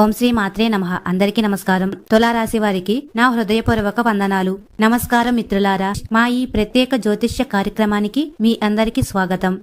ఓం శ్రీ మాత్రే నమ. అందరికీ నమస్కారం. తులారాశి వారికి నా హృదయపూర్వక వందనాలు. నమస్కారం మిత్రులారా మా ఈ ప్రత్యేక జ్యోతిష్య కార్యక్రమానికి మీ అందరికీ స్వాగతం.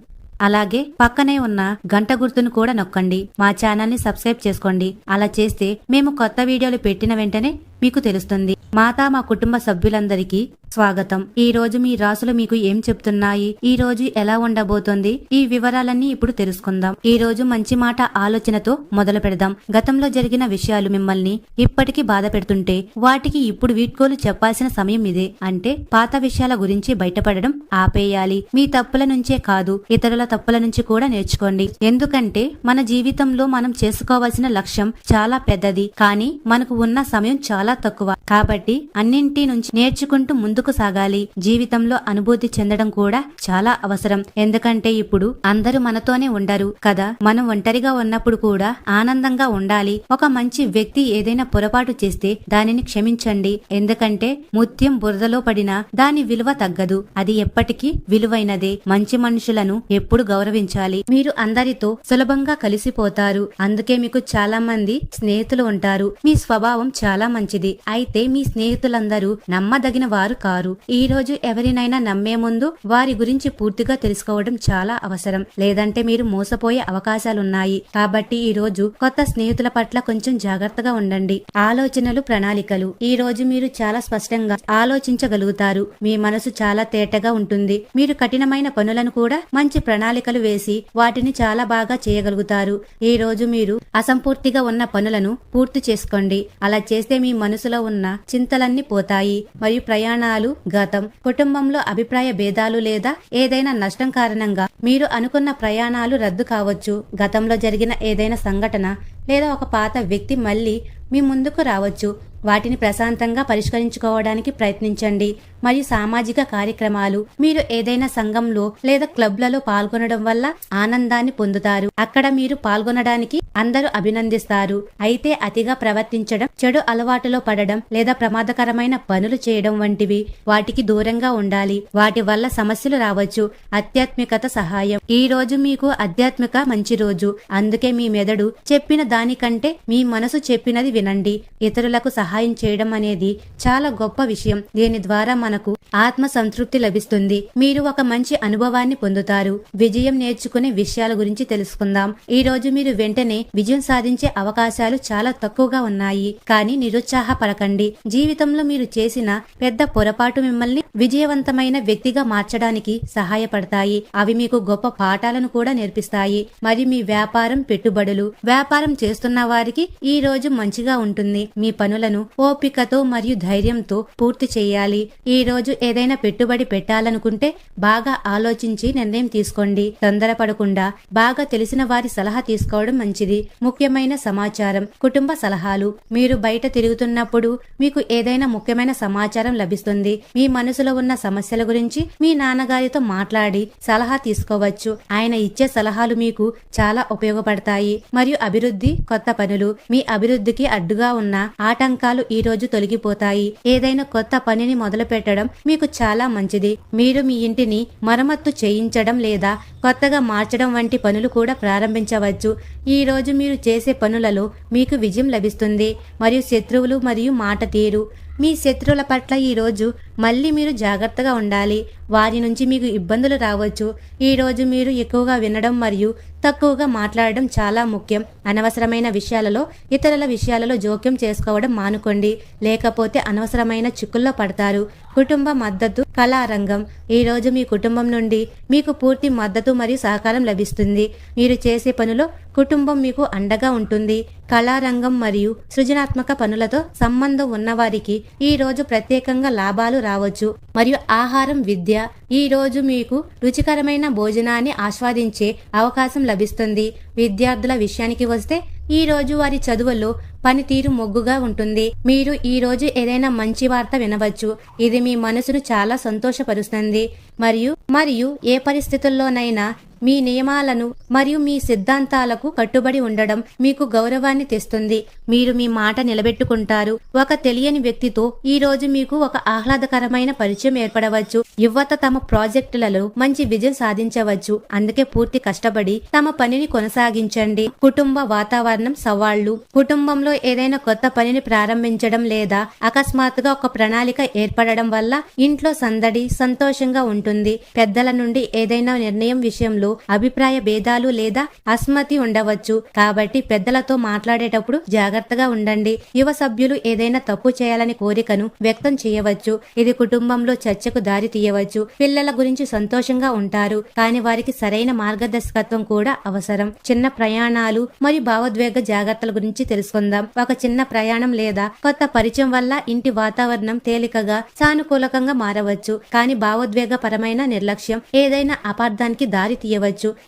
అలాగే పక్కనే ఉన్న గంట గుర్తును కూడా నొక్కండి. మా ఛానల్ని సబ్స్క్రైబ్ చేసుకోండి. అలా చేస్తే మేము కొత్త వీడియోలు పెట్టిన వెంటనే మీకు తెలుస్తుంది. మాతా మా కుటుంబ సభ్యులందరికీ స్వాగతం. ఈ రోజు మీ రాసులు మీకు ఏం చెప్తున్నాయి? ఈ రోజు ఎలా ఉండబోతోంది? ఈ వివరాలన్నీ ఇప్పుడు తెలుసుకుందాం. ఈ రోజు మంచి మాట ఆలోచనతో మొదలు పెడదాం. గతంలో జరిగిన విషయాలు మిమ్మల్ని ఇప్పటికీ బాధ పెడుతుంటే వాటికి ఇప్పుడు వీడ్కోలు చెప్పాల్సిన సమయం ఇదే. అంటే పాత విషయాల గురించి బయటపడడం ఆపేయాలి. మీ తప్పుల నుంచే కాదు ఇతరుల తప్పుల నుంచి కూడా నేర్చుకోండి. ఎందుకంటే మన జీవితంలో మనం చేసుకోవాల్సిన లక్ష్యం చాలా పెద్దది. కానీ మనకు ఉన్న సమయం చాలా తక్కువ. కాబట్టి అన్నింటి నుంచి నేర్చుకుంటూ ముందుకు సాగాలి. జీవితంలో అనుభూతి చెందడం కూడా చాలా అవసరం. ఎందుకంటే ఇప్పుడు అందరూ మనతోనే ఉండరు కదా. మనం ఒంటరిగా ఉన్నప్పుడు కూడా ఆనందంగా ఉండాలి. ఒక మంచి వ్యక్తి ఏదైనా పొరపాటు చేస్తే దానిని క్షమించండి. ఎందుకంటే ముత్యం బురదలో పడినా దాని విలువ తగ్గదు. అది ఎప్పటికీ విలువైనదే. మంచి మనుషులను ఎప్పుడు గౌరవించాలి. మీరు అందరితో సులభంగా కలిసిపోతారు. అందుకే మీకు చాలా మంది స్నేహితులు ఉంటారు. మీ స్వభావం చాలా మంచిది. అయితే మీ స్నేహితులందరూ నమ్మదగిన వారు కారు. ఈ రోజు ఎవరినైనా నమ్మే ముందు వారి గురించి పూర్తిగా తెలుసుకోవడం చాలా అవసరం. లేదంటే మీరు మోసపోయే అవకాశాలున్నాయి. కాబట్టి ఈ రోజు కొత్త స్నేహితుల పట్ల కొంచెం జాగ్రత్తగా ఉండండి. ఆలోచనలు ప్రణాళికలు. ఈ రోజు మీరు చాలా స్పష్టంగా ఆలోచించగలుగుతారు. మీ మనసు చాలా తేటగా ఉంటుంది. మీరు కఠినమైన పనులను కూడా మంచి ప్రణాళికలు వేసి వాటిని చాలా బాగా చేయగలుగుతారు. ఈ రోజు మీరు అసంపూర్తిగా ఉన్న పనులను పూర్తి చేసుకోండి. అలా చేస్తే మీ మనసులో ఉన్న చింతలన్నీ పోతాయి. మరియు ప్రయాణాలు గతం కుటుంబంలో అభిప్రాయ భేదాలు లేదా ఏదైనా నష్టం కారణంగా మీరు అనుకున్న ప్రయాణాలు రద్దు కావచ్చు. గతంలో జరిగిన ఏదైనా సంఘటన లేదా ఒక పాత వ్యక్తి మళ్ళీ మీ ముందుకు రావచ్చు. వాటిని ప్రశాంతంగా పరిష్కరించుకోవడానికి ప్రయత్నించండి. మరియు సామాజిక కార్యక్రమాలు మీరు ఏదైనా సంఘంలో లేదా క్లబ్లలో పాల్గొనడం వల్ల ఆనందాన్ని పొందుతారు. అక్కడ మీరు పాల్గొనడానికి అందరూ అభినందిస్తారు. అయితే అతిగా ప్రవర్తించడం చెడు అలవాటులో పడడం లేదా ప్రమాదకరమైన పనులు చేయడం వంటివి వాటికి దూరంగా ఉండాలి. వాటి వల్ల సమస్యలు రావచ్చు. ఆధ్యాత్మికత సహాయం. ఈ రోజు మీకు ఆధ్యాత్మిక మంచి రోజు. అందుకే మీ మెదడు చెప్పిన దానికంటే మీ మనసు చెప్పినది వినండి. ఇతరులకు సహాయం చేయడం అనేది చాలా గొప్ప విషయం. దీని ద్వారా మనకు ఆత్మ సంతృప్తి లభిస్తుంది. మీరు ఒక మంచి అనుభవాన్ని పొందుతారు. విజయం నేర్చుకునే విషయాల గురించి తెలుసుకుందాం. ఈ రోజు మీరు వెంటనే విజయం సాధించే అవకాశాలు చాలా తక్కువగా ఉన్నాయి. కానీ నిరుత్సాహపడకండి. జీవితంలో మీరు చేసిన పెద్ద పొరపాటు మిమ్మల్ని విజయవంతమైన వ్యక్తిగా మార్చడానికి సహాయపడతాయి. అవి మీకు గొప్ప పాఠాలను కూడా నేర్పిస్తాయి. మరి మీ వ్యాపారం పెట్టుబడులు వ్యాపారం చేస్తున్న వారికి ఈ రోజు మంచిగా ఉంటుంది. మీ పనులను ఓపికతో మరియు ధైర్యంతో పూర్తి చేయాలి. ఈ రోజు ఏదైనా పెట్టుబడి పెట్టాలనుకుంటే బాగా ఆలోచించి నిర్ణయం తీసుకోండి. తొందరపడకుండా బాగా తెలిసిన వారి సలహా తీసుకోవడం మంచిది. ముఖ్యమైన సమాచారం కుటుంబ సలహాలు. మీరు బయట తిరుగుతున్నప్పుడు మీకు ఏదైనా ముఖ్యమైన సమాచారం లభిస్తుంది. మీ మనసులో ఉన్న సమస్యల గురించి మీ నాన్నగారితో మాట్లాడి సలహా తీసుకోవచ్చు. ఆయన ఇచ్చే సలహాలు మీకు చాలా ఉపయోగపడతాయి. మరియు అభివృద్ధి కొత్త పనులు. మీ అభివృద్ధికి అడ్డుగా ఉన్న ఆటంకాలు ఈ రోజు తొలగిపోతాయి. ఏదైనా కొత్త పనిని మొదలు పెట్టడం మీకు చాలా మంచిది. మీరు మీ ఇంటిని మరమ్మత్తు చేయించడం లేదా కొత్తగా మార్చడం వంటి పనులు కూడా ప్రారంభించవచ్చు. ఈ రోజు మీరు చేసే పనులలో మీకు విజయం లభిస్తుంది. మరియు శత్రువులు మరియు మాట తీరు. మీ శత్రువుల పట్ల ఈ రోజు మళ్ళీ మీరు జాగ్రత్తగా ఉండాలి. వారి నుంచి మీకు ఇబ్బందులు రావచ్చు. ఈ రోజు మీరు ఎక్కువగా వినడం మరియు తక్కువగా మాట్లాడడం చాలా ముఖ్యం. అనవసరమైన విషయాలలో ఇతరుల విషయాలలో జోక్యం చేసుకోవడం మానుకోండి. లేకపోతే అనవసరమైన చిక్కుల్లో పడతారు. కుటుంబ మద్దతు కళారంగం. ఈరోజు మీ కుటుంబం నుండి మీకు పూర్తి మద్దతు మరియు సహకారం లభిస్తుంది. మీరు చేసే పనిలో కుటుంబం మీకు అండగా ఉంటుంది. కళారంగం మరియు సృజనాత్మక పనులతో సంబంధం ఉన్నవారికి ఈ రోజు ప్రత్యేకంగా లాభాలు రావచ్చు. మరియు ఆహారం విద్య ఈ రోజు మీకు రుచికరమైన భోజనాన్ని ఆస్వాదించే అవకాశం లభిస్తుంది. విద్యార్థుల విషయానికి వస్తే ఈ రోజు వారి చదువుల్లో పనితీరు మొగ్గుగా ఉంటుంది. మీరు ఈ రోజు ఏదైనా మంచి వార్త వినవచ్చు. ఇది మీ మనసును చాలా సంతోషపరుస్తుంది. మరియు మరియు ఏ పరిస్థితుల్లోనైనా మీ నియమాలను మరియు మీ సిద్ధాంతాలకు కట్టుబడి ఉండడం మీకు గౌరవాన్ని తెస్తుంది. మీరు మీ మాట నిలబెట్టుకుంటారు. ఒక తెలియని వ్యక్తితో ఈ రోజు మీకు ఒక ఆహ్లాదకరమైన పరిచయం ఏర్పడవచ్చు. యువత తమ ప్రాజెక్టులలో మంచి విజయం సాధించవచ్చు. అందుకే పూర్తి కష్టపడి తమ పనిని కొనసాగించండి. కుటుంబ వాతావరణం సవాళ్ళు. కుటుంబంలో ఏదైనా కొత్త పనిని ప్రారంభించడం లేదా అకస్మాత్తుగా ఒక ప్రణాళిక ఏర్పడడం వల్ల ఇంట్లో సందడి సంతోషంగా ఉంటుంది. పెద్దల నుండి ఏదైనా నిర్ణయం విషయంలో అభిప్రాయ భేదాలు లేదా అస్మతి ఉండవచ్చు. కాబట్టి పెద్దలతో మాట్లాడేటప్పుడు జాగ్రత్తగా ఉండండి. యువ సభ్యులు ఏదైనా తప్పు చేయాలని కోరికను వ్యక్తం చేయవచ్చు. ఇది కుటుంబంలో చర్చకు దారి తీయవచ్చు. పిల్లల గురించి సంతోషంగా ఉంటారు. కానీ వారికి సరైన మార్గదర్శకత్వం కూడా అవసరం. చిన్న ప్రయాణాలు మరియు భావోద్వేగ జాగ్రత్తల గురించి తెలుసుకుందాం. ఒక చిన్న ప్రయాణం లేదా కొత్త పరిచయం వల్ల ఇంటి వాతావరణం తేలికగా సానుకూలకంగా మారవచ్చు. కానీ భావోద్వేగ పరమైన నిర్లక్ష్యం ఏదైనా అపార్థానికి దారి తీయవచ్చు.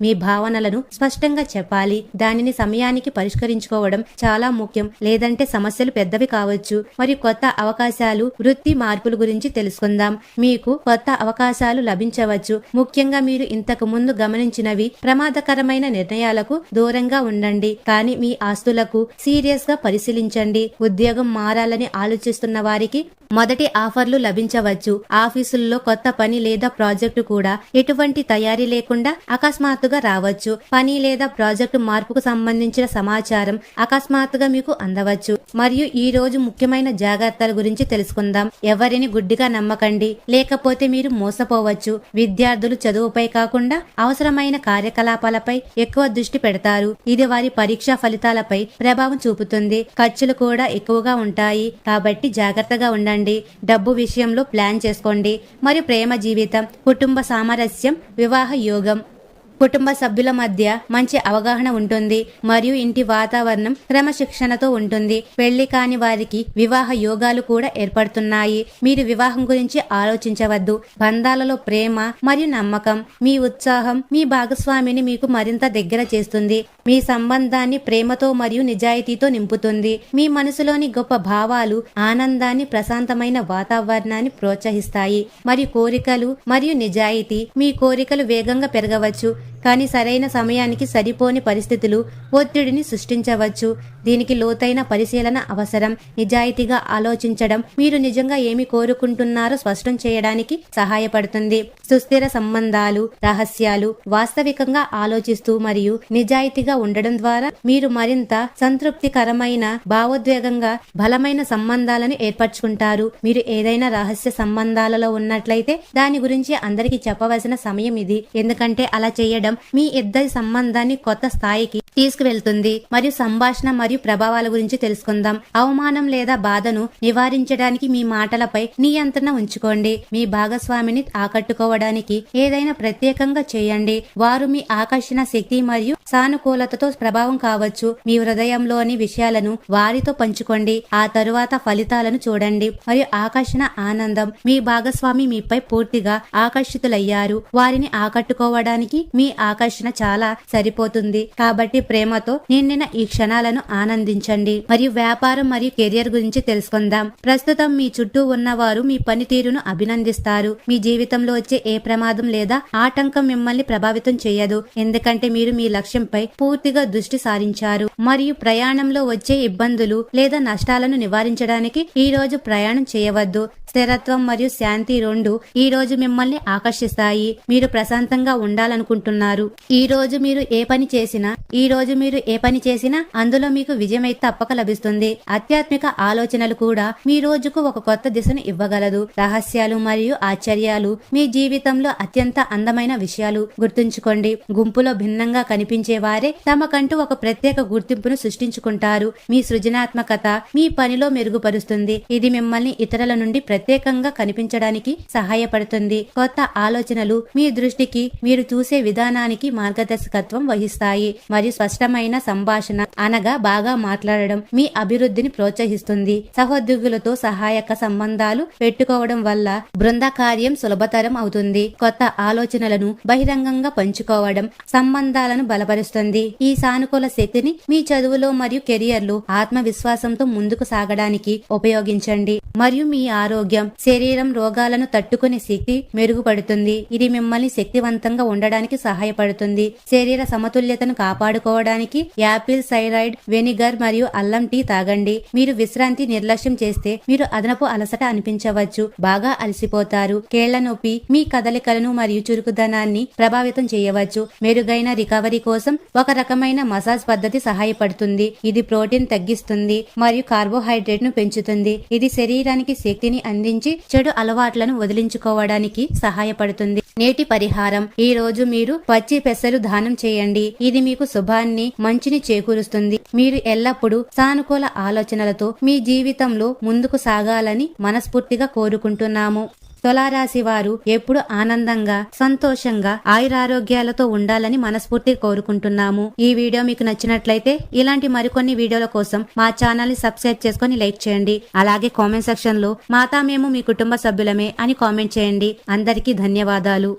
మీ భావనలను స్పష్టంగా చెప్పాలి. దానిని సమయానికి పరిష్కరించుకోవడం చాలా ముఖ్యం. లేదంటే సమస్యలు పెద్దవి కావచ్చు. మరియు కొత్త అవకాశాలు వృత్తి మార్పుల గురించి తెలుసుకుందాం. మీకు కొత్త అవకాశాలు లభించవచ్చు. ముఖ్యంగా మీరు ఇంతకు ముందు గమనించినవి ప్రమాదకరమైన నిర్ణయాలకు దూరంగా ఉండండి. కానీ మీ ఆస్తులకు సీరియస్గా పరిశీలించండి. ఉద్యోగం మారాలని ఆలోచిస్తున్న వారికి మొదటి ఆఫర్లు లభించవచ్చు. ఆఫీసుల్లో కొత్త పని లేదా ప్రాజెక్టు కూడా ఎటువంటి తయారీ లేకుండా అకస్మాత్తుగా రావచ్చు. పని లేదా ప్రాజెక్టు మార్పుకు సంబంధించిన సమాచారం అకస్మాత్తుగా మీకు అందవచ్చు. మరియు ఈ రోజు ముఖ్యమైన జాగ్రత్తల గురించి తెలుసుకుందాం. ఎవరిని గుడ్డిగా నమ్మకండి. లేకపోతే మీరు మోసపోవచ్చు. విద్యార్థులు చదువుపై కాకుండా అవసరమైన కార్యకలాపాలపై ఎక్కువ దృష్టి పెడతారు. ఇది వారి పరీక్షా ఫలితాలపై ప్రభావం చూపుతుంది. ఖర్చులు కూడా ఎక్కువగా ఉంటాయి. కాబట్టి జాగ్రత్తగా ఉండండి. డబ్బు విషయంలో ప్లాన్ చేసుకోండి. మరియు ప్రేమ జీవితం కుటుంబ సామరస్యం వివాహ యోగం. కుటుంబ సభ్యుల మధ్య మంచి అవగాహన ఉంటుంది మరియు ఇంటి వాతావరణం క్రమశిక్షణతో ఉంటుంది. పెళ్ళి కాని వారికి వివాహ యోగాలు కూడా ఏర్పడుతున్నాయి. మీరు వివాహం గురించి ఆలోచించవద్దు. బంధాలలో ప్రేమ మరియు నమ్మకం మీ ఉత్సాహం మీ భాగస్వామిని మీకు మరింత దగ్గర చేస్తుంది. మీ సంబంధాన్ని ప్రేమతో మరియు నిజాయితీతో నింపుతుంది. మీ మనసులోని గొప్ప భావాలు ఆనందాన్ని ప్రశాంతమైన వాతావరణాన్ని ప్రోత్సహిస్తాయి. మరియు కోరికలు మరియు నిజాయితీ మీ కోరికలు వేగంగా పెరగవచ్చు. కానీ సరైన సమయానికి సరిపోని పరిస్థితులు ఒత్తిడిని సృష్టించవచ్చు. దీనికి లోతైన పరిశీలన అవసరం. నిజాయితీగా ఆలోచించడం మీరు నిజంగా ఏమి కోరుకుంటున్నారో స్పష్టం చేయడానికి సహాయపడుతుంది. సుస్థిర సంబంధాలు రహస్యాలు వాస్తవికంగా ఆలోచిస్తూ మరియు నిజాయితీగా ఉండడం ద్వారా మీరు మరింత సంతృప్తికరమైన భావోద్వేగంగా బలమైన సంబంధాలను ఏర్పరచుకుంటారు. మీరు ఏదైనా రహస్య సంబంధాలలో ఉన్నట్లయితే దాని గురించి అందరికీ చెప్పవలసిన సమయం ఇది. ఎందుకంటే అలా చేయడం మీ ఇద్దరి సంబంధాన్ని కొత్త స్థాయికి తీసుకువెళ్తుంది. మరియు సంభాషణ మరియు ప్రభావాల గురించి తెలుసుకుందాం. అవమానం లేదా బాధను నివారించడానికి మీ మాటలపై నియంత్రణ ఉంచుకోండి. మీ భాగస్వామిని ఆకట్టుకోవడానికి ఏదైనా ప్రత్యేకంగా చేయండి. వారు మీ ఆకర్షణ శక్తి మరియు సానుకూలతతో ప్రభావం కావచ్చు. మీ హృదయంలోని విషయాలను వారితో పంచుకోండి. ఆ తరువాత ఫలితాలను చూడండి. మరియు ఆకర్షణ ఆనందం. మీ భాగస్వామి మీపై పూర్తిగా ఆకర్షితులయ్యారు. వారిని ఆకట్టుకోవడానికి మీ ఆకర్షణ చాలా సరిపోతుంది. కాబట్టి ప్రేమతో నిండిన ఈ క్షణాలను ఆనందించండి. మరియు వ్యాపారం మరియు కెరియర్ గురించి తెలుసుకుందాం. ప్రస్తుతం మీ చుట్టూ ఉన్నవారు మీ పనితీరును అభినందిస్తారు. మీ జీవితంలో వచ్చే ఏ ప్రమాదం లేదా ఆటంకం మిమ్మల్ని ప్రభావితం చేయదు. ఎందుకంటే మీరు మీ లక్ష్యంపై పూర్తిగా దృష్టి సారించారు. మరియు ప్రయాణంలో వచ్చే ఇబ్బందులు లేదా నష్టాలను నివారించడానికి ఈ రోజు ప్రయాణం చేయవద్దు. స్థిరత్వం మరియు శాంతి రెండు ఈ రోజు మిమ్మల్ని ఆకర్షిస్తాయి. మీరు ప్రశాంతంగా ఉండాలనుకుంటున్నారు. ఈ రోజు మీరు ఏ పని చేసినా ఈ రోజు మీరు ఏ పని చేసినా అందులో మీకు విజయమై తప్పక లభిస్తుంది. ఆధ్యాత్మిక ఆలోచనలు కూడా మీ రోజుకు ఒక కొత్త దిశను ఇవ్వగలదు. రహస్యాలు మరియు ఆశ్చర్యాలు మీ జీవితంలో అత్యంత అందమైన విషయాలు గుర్తుంచుకోండి. గుంపులో భిన్నంగా కనిపించే వారే తమకంటూ ఒక ప్రత్యేక గుర్తింపును సృష్టించుకుంటారు. మీ సృజనాత్మకత మీ పనిలో మెరుగుపరుస్తుంది. ఇది మిమ్మల్ని ఇతరుల నుండి ప్రత్యేకంగా కనిపించడానికి సహాయపడుతుంది. కొత్త ఆలోచనలు మీ దృష్టికి మీరు చూసే విధానానికి మార్గదర్శకత్వం వహిస్తాయి. మరియు స్పష్టమైన సంభాషణ అనగా బాగా మాట్లాడడం మీ అభివృద్ధిని ప్రోత్సహిస్తుంది. సహోద్యోగులతో సహాయక సంబంధాలు పెట్టుకోవడం వల్ల బృంద కార్యం సులభతరం అవుతుంది. కొత్త ఆలోచనలను బహిరంగంగా పంచుకోవడం సంబంధాలను బలపరుస్తుంది. ఈ సానుకూల శక్తిని మీ చదువులో మరియు కెరియర్లో ఆత్మవిశ్వాసంతో ముందుకు సాగడానికి ఉపయోగించండి. మరియు మీ ఆరోగ్యం శరీరం రోగాలను తట్టుకునే శక్తి మెరుగుపడుతుంది. ఇది మిమ్మల్ని శక్తివంతంగా ఉండడానికి సహాయపడుతుంది. శరీర సమతుల్యతను కాపాడుకోవడానికి యాపిల్ సైరైడ్ వెనిగర్ మరియు అల్లం టీ తాగండి. మీరు విశ్రాంతి నిర్లక్ష్యం చేస్తే మీరు అదనపు అలసట అనిపించవచ్చు. బాగా అలసిపోతారు. కేళ్ళ నొప్పి మీ కదలికలను మరియు చురుకుదనాన్ని ప్రభావితం చేయవచ్చు. మెరుగైన రికవరీ కోసం ఒక రకమైన మసాజ్ పద్ధతి సహాయపడుతుంది. ఇది ప్రోటీన్ తగ్గిస్తుంది మరియు కార్బోహైడ్రేట్ను పెంచుతుంది. ఇది శరీరానికి శక్తిని అందించి చెడు అలవాట్లను వదిలించుకోవడానికి సహాయపడుతుంది. నేటి పరిహారం. ఈ రోజు మీరు పచ్చి పెసలు దానం చేయండి. ఇది మీకు శుభ శుభాన్ని మంచిని చేకూరుస్తుంది. మీరు ఎల్లప్పుడూ సానుకూల ఆలోచనలతో మీ జీవితంలో ముందుకు సాగాలని మనస్ఫూర్తిగా కోరుకుంటున్నాము. తులారాశి వారు ఎప్పుడు ఆనందంగా సంతోషంగా ఆయురారోగ్యాలతో ఉండాలని మనస్ఫూర్తిగా కోరుకుంటున్నాము. ఈ వీడియో మీకు నచ్చినట్లయితే ఇలాంటి మరికొన్ని వీడియోల కోసం మా ఛానల్ని సబ్స్క్రైబ్ చేసుకొని లైక్ చేయండి. అలాగే కామెంట్ సెక్షన్లో మాతా మేము మీ కుటుంబ సభ్యులమే అని కామెంట్ చేయండి. అందరికీ ధన్యవాదాలు.